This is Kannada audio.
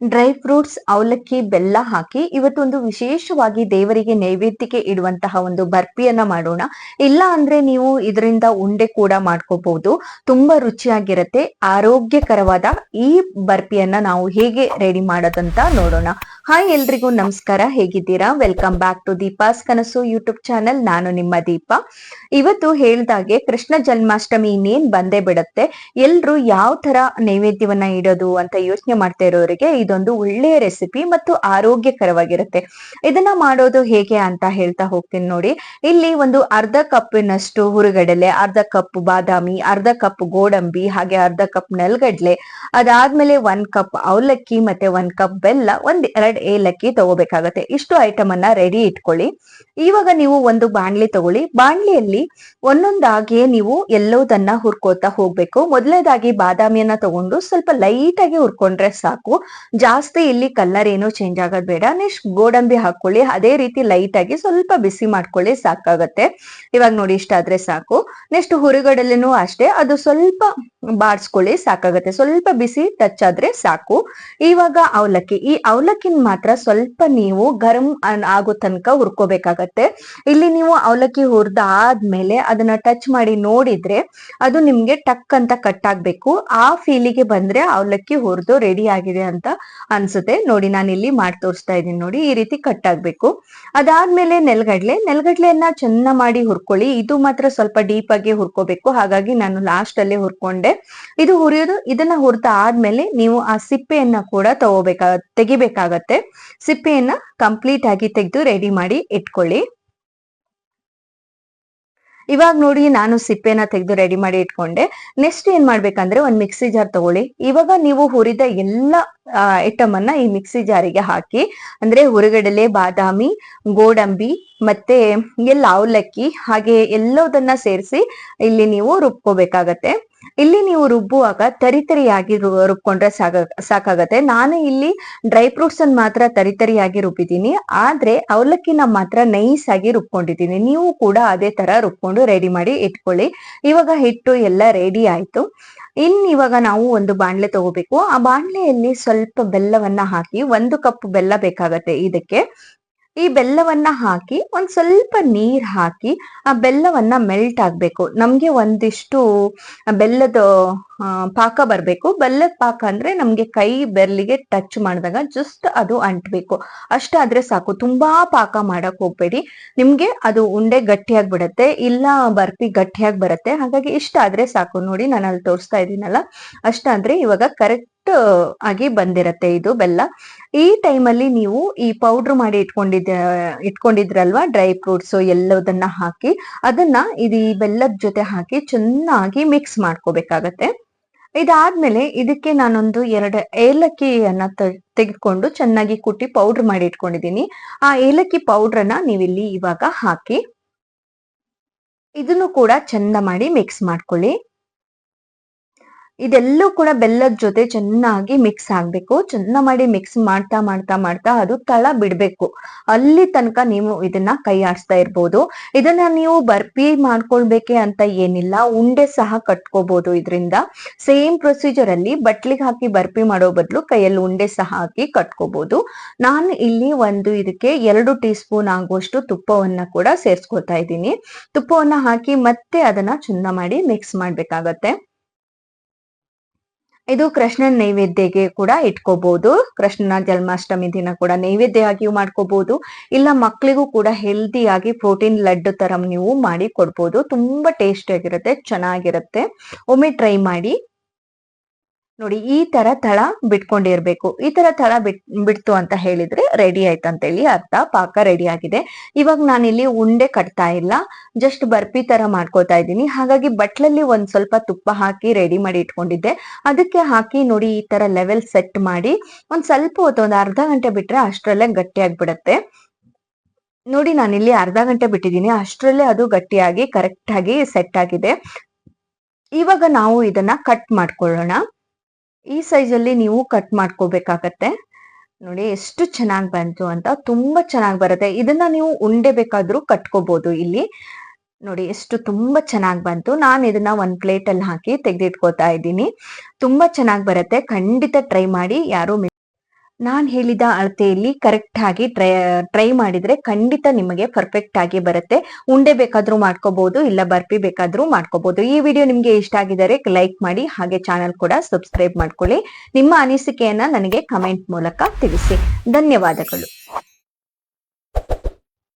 ಡ್ರೈ ಫ್ರೂಟ್ಸ್, ಅವಲಕ್ಕಿ, ಬೆಲ್ಲ ಹಾಕಿ ಇವತ್ತೊಂದು ವಿಶೇಷವಾಗಿ ದೇವರಿಗೆ ನೈವೇದ್ಯಕ್ಕೆ ಇಡುವಂತಹ ಒಂದು ಬರ್ಪಿಯನ್ನ ಮಾಡೋಣ. ಇಲ್ಲ ಅಂದ್ರೆ ನೀವು ಇದರಿಂದ ಉಂಡೆ ಕೂಡ ಮಾಡ್ಕೋಬಹುದು. ತುಂಬಾ ರುಚಿಯಾಗಿರತ್ತೆ. ಆರೋಗ್ಯಕರವಾದ ಈ ಬರ್ಪಿಯನ್ನ ನಾವು ಹೇಗೆ ರೆಡಿ ಮಾಡೋದಂತ ನೋಡೋಣ. ಹಾಯ್ ಎಲ್ರಿಗೂ ನಮಸ್ಕಾರ. ಹೇಗಿದ್ದೀರಾ? ವೆಲ್ಕಮ್ ಬ್ಯಾಕ್ ಟು ದೀಪಾಸ್ ಕನಸು ಯೂಟ್ಯೂಬ್ ಚಾನೆಲ್ ನಾನು ನಿಮ್ಮ ದೀಪ. ಇವತ್ತು ಹೇಳ್ದಾಗೆ ಕೃಷ್ಣ ಜನ್ಮಾಷ್ಟಮಿ ಇನ್ನೇನ್ ಬಂದೇ ಬಿಡತ್ತೆ. ಎಲ್ರು ಯಾವ ತರ ನೈವೇದ್ಯವನ್ನ ಇಡೋದು ಅಂತ ಯೋಚನೆ ಮಾಡ್ತಾ ಇರೋರಿಗೆ ಇದೊಂದು ಒಳ್ಳೆಯ ರೆಸಿಪಿ ಮತ್ತು ಆರೋಗ್ಯಕರವಾಗಿರುತ್ತೆ. ಇದನ್ನ ಮಾಡೋದು ಹೇಗೆ ಅಂತ ಹೇಳ್ತಾ ಹೋಗ್ತೀನಿ ನೋಡಿ. ಇಲ್ಲಿ ಒಂದು ಅರ್ಧ ಕಪ್ಪಿನಷ್ಟು ಹುರುಗಡಲೆ, ಅರ್ಧ ಕಪ್ ಬಾದಾಮಿ, ಅರ್ಧ ಕಪ್ ಗೋಡಂಬಿ, ಹಾಗೆ ಅರ್ಧ ಕಪ್ ನೆಲ್ಗಡ್ಲೆ, ಅದಾದ್ಮೇಲೆ ಒಂದ್ ಕಪ್ ಅವಲಕ್ಕಿ ಮತ್ತೆ ಒಂದ್ ಕಪ್ ಬೆಲ್ಲ, ಒಂದ್ ಎರಡ್ ಏಲಕ್ಕಿ ತಗೋಬೇಕಾಗತ್ತೆ. ಇಷ್ಟು ಐಟಮ್ ಅನ್ನ ರೆಡಿ ಇಟ್ಕೊಳ್ಳಿ. ಇವಾಗ ನೀವು ಒಂದು ಬಾಣ್ಲಿ ತಗೊಳ್ಳಿ. ಬಾಣ್ಲಿಯಲ್ಲಿ ಒಂದೊಂದಾಗಿ ನೀವು ಎಲ್ಲೋದನ್ನ ಹುರ್ಕೋತಾ ಹೋಗ್ಬೇಕು. ಮೊದಲನೇದಾಗಿ ಬಾದಾಮಿಯನ್ನ ತಗೊಂಡು ಸ್ವಲ್ಪ ಲೈಟ್ ಆಗಿ ಹುರ್ಕೊಂಡ್ರೆ ಸಾಕು. ಜಾಸ್ತಿ ಇಲ್ಲಿ ಕಲರ್ ಏನೋ ಚೇಂಜ್ ಆಗೋದ್ ಬೇಡ. ನೆಕ್ಸ್ಟ್ ಗೋಡಂಬಿ ಹಾಕೊಳ್ಳಿ ಅದೇ ರೀತಿ ಲೈಟ್ ಆಗಿ ಸ್ವಲ್ಪ ಬಿಸಿ ಮಾಡ್ಕೊಳ್ಳಿ. ಸಾಕಾಗತ್ತೆ. ಇವಾಗ ನೋಡಿ ಇಷ್ಟ ಆದ್ರೆ ಸಾಕು. ನೆಕ್ಸ್ಟ್ ಹುರುಗಡಲೆನೂ ಅಷ್ಟೇ. ಅದು ಸ್ವಲ್ಪ ಬಾಡ್ಸ್ಕೊಳ್ಳಿ ಸಾಕಾಗತ್ತೆ. ಸ್ವಲ್ಪ ಬಿಸಿ ಟಚ್ ಆದ್ರೆ ಸಾಕು. ಇವಾಗ ಅವಲಕ್ಕಿ, ಈ ಅವಲಕ್ಕಿನ ಮಾತ್ರ ಸ್ವಲ್ಪ ನೀವು ಗರಂ ಆಗೋ ತನಕ ಹುರ್ಕೋಬೇಕಾಗತ್ತೆ. ಇಲ್ಲಿ ನೀವು ಅವಲಕ್ಕಿ ಹುರಿದಾದ್ಮೇಲೆ ಅದನ್ನ ಟಚ್ ಮಾಡಿ ನೋಡಿದ್ರೆ ಅದು ನಿಮ್ಗೆ ಟಕ್ ಅಂತ ಕಟ್ ಆಗ್ಬೇಕು. ಆ ಫೀಲಿಗೆ ಬಂದ್ರೆ ಅವಲಕ್ಕಿ ಹುರಿದು ರೆಡಿ ಆಗಿದೆ ಅಂತ ಅನ್ಸುತ್ತೆ. ನೋಡಿ, ನಾನು ಇಲ್ಲಿ ಮಾಡಿ ತೋರಿಸ್ತಾ ಇದ್ದೀನಿ ನೋಡಿ, ಈ ರೀತಿ ಕಟ್ ಆಗ್ಬೇಕು. ಅದಾದ್ಮೇಲೆ ನೆಲಗಡ್ಲೆ, ನೆಲಗಡ್ಲೆಯನ್ನ ಚೆನ್ನ ಮಾಡಿ ಹುರ್ಕೊಳ್ಳಿ. ಇದು ಮಾತ್ರ ಸ್ವಲ್ಪ ಡೀಪ್ ಆಗಿ ಹುರ್ಕೋಬೇಕು. ಹಾಗಾಗಿ ನಾನು ಲಾಸ್ಟ್ ಅಲ್ಲಿ ಹುರ್ಕೊಂಡೆ. ಇದು ಹುರಿಯೋದು, ಇದನ್ನ ಹುರಿದ ಆದ್ಮೇಲೆ ನೀವು ಆ ಸಿಪ್ಪೆಯನ್ನ ಕೂಡ ತಗೋಬೇಕಾ, ತೆಗಿಬೇಕಾಗತ್ತೆ. ಸಿಪ್ಪೆಯನ್ನ ಕಂಪ್ಲೀಟ್ ಆಗಿ ತೆಗೆದು ರೆಡಿ ಮಾಡಿ ಇಟ್ಕೊಳ್ಳಿ. ಇವಾಗ ನೋಡಿ ನಾನು ಸಿಪ್ಪೆನ ತೆಗೆದು ರೆಡಿ ಮಾಡಿ ಇಟ್ಕೊಂಡೆ. ನೆಕ್ಸ್ಟ್ ಏನ್ ಮಾಡ್ಬೇಕಂದ್ರೆ ಒಂದ್ ಮಿಕ್ಸಿ ಜಾರ್ ತಗೊಳ್ಳಿ. ಇವಾಗ ನೀವು ಹುರಿದ ಎಲ್ಲ ಐಟಮ್ ಅನ್ನ ಈ ಮಿಕ್ಸಿ ಜಾರಿಗೆ ಹಾಕಿ, ಅಂದ್ರೆ ಹುರುಗಡಲೆ, ಬಾದಾಮಿ, ಗೋಡಂಬಿ ಮತ್ತೆ ಎಲ್ಲ ಅವಲಕ್ಕಿ ಹಾಗೆ ಎಲ್ಲದನ್ನ ಸೇರಿಸಿ ಇಲ್ಲಿ ನೀವು ರುಬ್ಕೋಬೇಕಾಗತ್ತೆ. ಇಲ್ಲಿ ನೀವು ರುಬ್ಬುವಾಗ ತರಿತರಿಯಾಗಿ ರುಬ್ಕೊಂಡ್ರೆ ಸಾಕ ಸಾಕಾಗತ್ತೆ. ನಾನು ಇಲ್ಲಿ ಡ್ರೈ ಫ್ರೂಟ್ಸ್ ಅನ್ನ ಮಾತ್ರ ತರಿತರಿಯಾಗಿ ರುಬ್ಬಿದ್ದೀನಿ. ಆದ್ರೆ ಅವಲಕ್ಕಿನ ಮಾತ್ರ ನೈಸ್ ಆಗಿ ರುಬ್ಕೊಂಡಿದ್ದೀನಿ. ನೀವು ಕೂಡ ಅದೇ ತರ ರುಬ್ಕೊಂಡು ರೆಡಿ ಮಾಡಿ ಇಟ್ಕೊಳ್ಳಿ. ಇವಾಗ ಹಿಟ್ಟು ಎಲ್ಲ ರೆಡಿ ಆಯ್ತು. ಇನ್ ಇವಾಗ ನಾವು ಒಂದು ಬಾಣ್ಲೆ ತಗೋಬೇಕು. ಆ ಬಾಣ್ಲೆಯಲ್ಲಿ ಸ್ವಲ್ಪ ಬೆಲ್ಲವನ್ನ ಹಾಕಿ ಒಂದು ಕಪ್ ಬೆಲ್ಲ ಬೇಕಾಗತ್ತೆ ಇದಕ್ಕೆ. ಈ ಬೆಲ್ಲವನ್ನ ಹಾಕಿ ಒಂದ್ ಸ್ವಲ್ಪ ನೀರ್ ಹಾಕಿ ಆ ಬೆಲ್ಲವನ್ನ ಮೆಲ್ಟ್ ಆಗ್ಬೇಕು. ನಮ್ಗೆ ಒಂದಿಷ್ಟು ಬೆಲ್ಲದ ಪಾಕ ಬರ್ಬೇಕು. ಬೆಲ್ಲದ ಪಾಕ ಅಂದ್ರೆ ನಮ್ಗೆ ಕೈ ಬೆರ್ಲಿಗೆ ಟಚ್ ಮಾಡಿದಾಗ ಜಸ್ಟ್ ಅದು ಅಂಟ್ಬೇಕು. ಅಷ್ಟಾದ್ರೆ ಸಾಕು. ತುಂಬಾ ಪಾಕ ಮಾಡಕ್ ಹೋಗ್ಬೇಡಿ. ನಿಮ್ಗೆ ಅದು ಉಂಡೆ ಗಟ್ಟಿಯಾಗಿ ಬಿಡತ್ತೆ, ಇಲ್ಲ ಬರ್ಪಿ ಗಟ್ಟಿಯಾಗಿ ಬರುತ್ತೆ. ಹಾಗಾಗಿ ಇಷ್ಟ ಆದ್ರೆ ಸಾಕು. ನೋಡಿ ನಾನು ಅಲ್ಲಿ ತೋರಿಸ್ತಾ ಇದ್ದೀನಲ್ಲ? ಅಷ್ಟಾದ್ರೆ ಇವಾಗ ಕರೆಕ್ಟ್ ಆಗಿ ಬಂದಿರತ್ತೆ ಇದು ಬೆಲ್ಲ. ಈ ಟೈಮಲ್ಲಿ ನೀವು ಈ ಪೌಡ್ರ್ ಮಾಡಿ ಇಟ್ಕೊಂಡಿದ್ದ, ಇಟ್ಕೊಂಡಿದ್ರಲ್ವಾ ಡ್ರೈ ಫ್ರೂಟ್ಸ್ ಎಲ್ಲದನ್ನ ಹಾಕಿ, ಅದನ್ನ ಇದು ಈ ಬೆಲ್ಲದ ಜೊತೆ ಹಾಕಿ ಚೆನ್ನಾಗಿ ಮಿಕ್ಸ್ ಮಾಡ್ಕೋಬೇಕಾಗತ್ತೆ. ಇದಾದ್ಮೇಲೆ ಇದಕ್ಕೆ ನಾನೊಂದು ಎರಡು ಏಲಕ್ಕಿಯನ್ನ ತೆಗೆದುಕೊಂಡು ಚೆನ್ನಾಗಿ ಕುಟ್ಟಿ ಪೌಡರ್ ಮಾಡಿ ಇಟ್ಕೊಂಡಿದ್ದೀನಿ. ಆ ಏಲಕ್ಕಿ ಪೌಡ್ರನ್ನ ನೀವಿಲ್ಲಿ ಇವಾಗ ಹಾಕಿ, ಇದನ್ನು ಕೂಡ ಚಂದ ಮಾಡಿ ಮಿಕ್ಸ್ ಮಾಡ್ಕೊಳ್ಳಿ. ಇದೆಲ್ಲೂ ಕೂಡ ಬೆಲ್ಲದ ಜೊತೆ ಚೆನ್ನಾಗಿ ಮಿಕ್ಸ್ ಆಗ್ಬೇಕು. ಚೆನ್ನ ಮಾಡಿ ಮಿಕ್ಸ್ ಮಾಡ್ತಾ ಮಾಡ್ತಾ ಮಾಡ್ತಾ ಅದು ತಳ ಬಿಡ್ಬೇಕು. ಅಲ್ಲಿ ತನಕ ನೀವು ಇದನ್ನ ಕೈ ಆಡಿಸ್ತಾ ಇರ್ಬೋದು. ಇದನ್ನ ನೀವು ಬರ್ಪಿ ಮಾಡ್ಕೊಳ್ಬೇಕೆ ಅಂತ ಏನಿಲ್ಲ. ಉಂಡೆ ಸಹ ಕಟ್ಕೋಬಹುದು ಇದರಿಂದ. ಸೇಮ್ ಪ್ರೊಸೀಜರ್ ಅಲ್ಲಿ ಬಟ್ಲಿಗೆ ಹಾಕಿ ಬರ್ಪಿ ಮಾಡೋ ಬದಲು ಕೈಯಲ್ಲಿ ಉಂಡೆ ಸಹ ಹಾಕಿ ಕಟ್ಕೋಬಹುದು ನಾನು ಇಲ್ಲಿ ಒಂದು ಇದಕ್ಕೆ ಎರಡು ಟೀ ಸ್ಪೂನ್ ಆಗುವಷ್ಟು ತುಪ್ಪವನ್ನ ಕೂಡ ಸೇರ್ಸ್ಕೊತಾ ಇದ್ದೀನಿ. ತುಪ್ಪವನ್ನ ಹಾಕಿ ಮತ್ತೆ ಅದನ್ನ ಚಂದ ಮಾಡಿ ಮಿಕ್ಸ್ ಮಾಡ್ಬೇಕಾಗತ್ತೆ. ಇದು ಕೃಷ್ಣನ ನೈವೇದ್ಯಗೆ ಕೂಡ ಇಟ್ಕೋಬಹುದು ಕೃಷ್ಣನ ಜನ್ಮಾಷ್ಟಮಿ ದಿನ ಕೂಡ ನೈವೇದ್ಯ ಆಗಿಯೂ ಮಾಡ್ಕೋಬಹುದು ಇಲ್ಲ ಮಕ್ಕಳಿಗೂ ಕೂಡ ಹೆಲ್ದಿಯಾಗಿ ಪ್ರೋಟೀನ್ ಲಡ್ಡು ತರ ನೀವು ಮಾಡಿ ಕೊಡ್ಬೋದು. ತುಂಬಾ ಟೇಸ್ಟಿ ಆಗಿರುತ್ತೆ, ಚೆನ್ನಾಗಿರುತ್ತೆ. ಒಮ್ಮೆ ಟ್ರೈ ಮಾಡಿ ನೋಡಿ, ಈ ತರ ತಳ ಬಿಟ್ಕೊಂಡಿರ್ಬೇಕು. ಈ ತರ ತಳ ಬಿಟ್, ಬಿಡ್ತು ಅಂತ ಹೇಳಿದ್ರೆ ರೆಡಿ ಆಯ್ತು ಅಂತ ಹೇಳಿ ಅರ್ಥ. ಪಾಕ ರೆಡಿ ಆಗಿದೆ. ಇವಾಗ ನಾನಿಲ್ಲಿ ಉಂಡೆ ಕಟ್ತಾ ಇಲ್ಲ. ಜಸ್ಟ್ ಬರ್ಪಿ ತರ ಮಾಡ್ಕೋತಾ ಇದ್ದೀನಿ. ಹಾಗಾಗಿ ಬಟ್ಲಲ್ಲಿ ಒಂದ್ ಸ್ವಲ್ಪ ತುಪ್ಪ ಹಾಕಿ ರೆಡಿ ಮಾಡಿ ಇಟ್ಕೊಂಡಿದ್ದೆ. ಅದಕ್ಕೆ ಹಾಕಿ ನೋಡಿ, ಈ ತರ ಲೆವೆಲ್ ಸೆಟ್ ಮಾಡಿ ಒಂದ್ ಸ್ವಲ್ಪ ಹೊತ್ತು, ಒಂದ್ ಅರ್ಧ ಗಂಟೆ ಬಿಟ್ರೆ ಅಷ್ಟರಲ್ಲೇ ಗಟ್ಟಿ ಆಗ್ಬಿಡತ್ತೆ. ನೋಡಿ, ನಾನಿಲ್ಲಿ ಅರ್ಧ ಗಂಟೆ ಬಿಟ್ಟಿದ್ದೀನಿ. ಅಷ್ಟರಲ್ಲೇ ಅದು ಗಟ್ಟಿಯಾಗಿ ಕರೆಕ್ಟ್ ಆಗಿ ಸೆಟ್ ಆಗಿದೆ. ಇವಾಗ ನಾವು ಇದನ್ನ ಕಟ್ ಮಾಡ್ಕೊಳ್ಳೋಣ. ಈ ಸೈಜ್ ಅಲ್ಲಿ ನೀವು ಕಟ್ ಮಾಡ್ಕೋಬೇಕಾಗತ್ತೆ. ನೋಡಿ ಎಷ್ಟು ಚೆನ್ನಾಗಿ ಬಂತು ಅಂತ ತುಂಬಾ ಚೆನ್ನಾಗಿ ಬರುತ್ತೆ. ಇದನ್ನ ನೀವು ಉಂಡೆ ಬೇಕಾದ್ರೂ ಕಟ್ಕೋಬಹುದು ಇಲ್ಲಿ. ನೋಡಿ ಎಷ್ಟು ತುಂಬಾ ಚೆನ್ನಾಗಿ ಬಂತು. ನಾನು ಇದನ್ನ ಒಂದ್ ಪ್ಲೇಟ್ ಅಲ್ಲಿ ಹಾಕಿ ತೆಗೆದಿಟ್ಕೋತಾ ಇದ್ದೀನಿ. ತುಂಬಾ ಚೆನ್ನಾಗಿ ಬರುತ್ತೆ. ಖಂಡಿತ ಟ್ರೈ ಮಾಡಿ. ಯಾರು ನಾನ್ ಹೇಳಿದ ಅಳತೆಯಲ್ಲಿ ಕರೆಕ್ಟ್ ಆಗಿ ಟ್ರೈ ಟ್ರೈ ಮಾಡಿದ್ರೆ ಖಂಡಿತ ನಿಮಗೆ ಪರ್ಫೆಕ್ಟ್ ಆಗಿ ಬರುತ್ತೆ. ಉಂಡೆ ಬೇಕಾದ್ರೂ ಮಾಡ್ಕೋಬಹುದು ಇಲ್ಲ ಬರ್ಫಿ ಬೇಕಾದ್ರೂ ಮಾಡ್ಕೋಬಹುದು ಈ ವಿಡಿಯೋ ನಿಮ್ಗೆ ಇಷ್ಟ ಆಗಿದರೆ ಲೈಕ್ ಮಾಡಿ, ಹಾಗೆ ಚಾನಲ್ ಕೂಡ ಸಬ್ಸ್ಕ್ರೈಬ್ ಮಾಡ್ಕೊಳ್ಳಿ. ನಿಮ್ಮ ಅನಿಸಿಕೆಯನ್ನ ನನಗೆ ಕಮೆಂಟ್ ಮೂಲಕ ತಿಳಿಸಿ. ಧನ್ಯವಾದಗಳು.